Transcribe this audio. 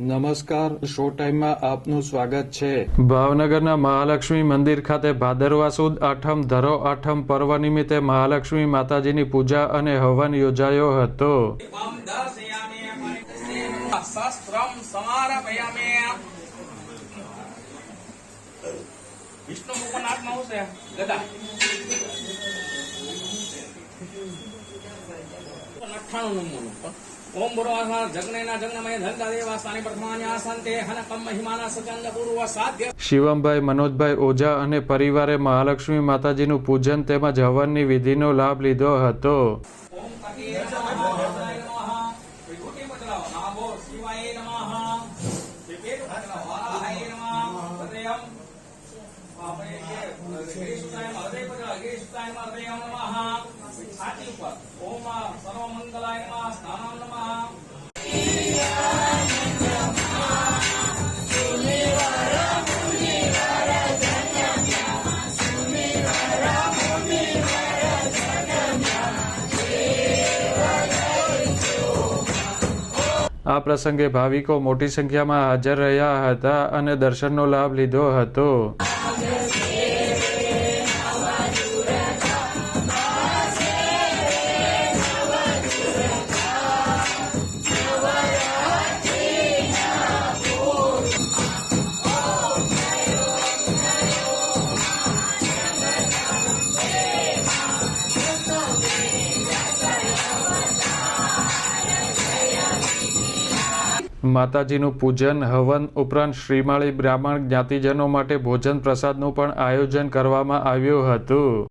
નમસ્કાર શો ટાઈમમાં આપનું સ્વાગત છે. ભાવનગરના મહાલક્ષ્મી મંદિર ખાતે ભાદરવા સુદ આઠમ ધરો આઠમ પર્વ નિમિત્તે મહાલક્ષ્મી માતાજીની પૂજા અને હવન યોજાયો હતો. વિષ્ણુ અઠ્ઠાણું નંબરનું ઓમ બુરો જગનેના જગનમય ધંધા દેવા પ્રથમાન્યા સંતે હનકમ મહિમાના સચંદ પૂર્વ સાધ્ય શિવમભાઈ મનોજભાઈ ઓઝા અને પરિવારે મહાલક્ષ્મી માતાજીનું પૂજન તેમજ હવનની વિધિનો લાભ લીધો હતો. ઓમ કટીર નમઃ વિભૂતિ બદલાવો નાભો શિવાય નમઃ. વિભેદ બદલાવો વારાહાય નમઃ. આ પ્રસંગે ભાવિકો મોટી સંખ્યામાં હાજર રહ્યા હતા અને દર્શનનો લાભ લીધો હતો. માતાજીનું પૂજન, હવન ઉપરાંત શ્રીમાળી બ્રાહ્મણ જ્ઞાતિજનો માટે ભોજન પ્રસાદનું પણ આયોજન કરવામાં આવ્યું હતું.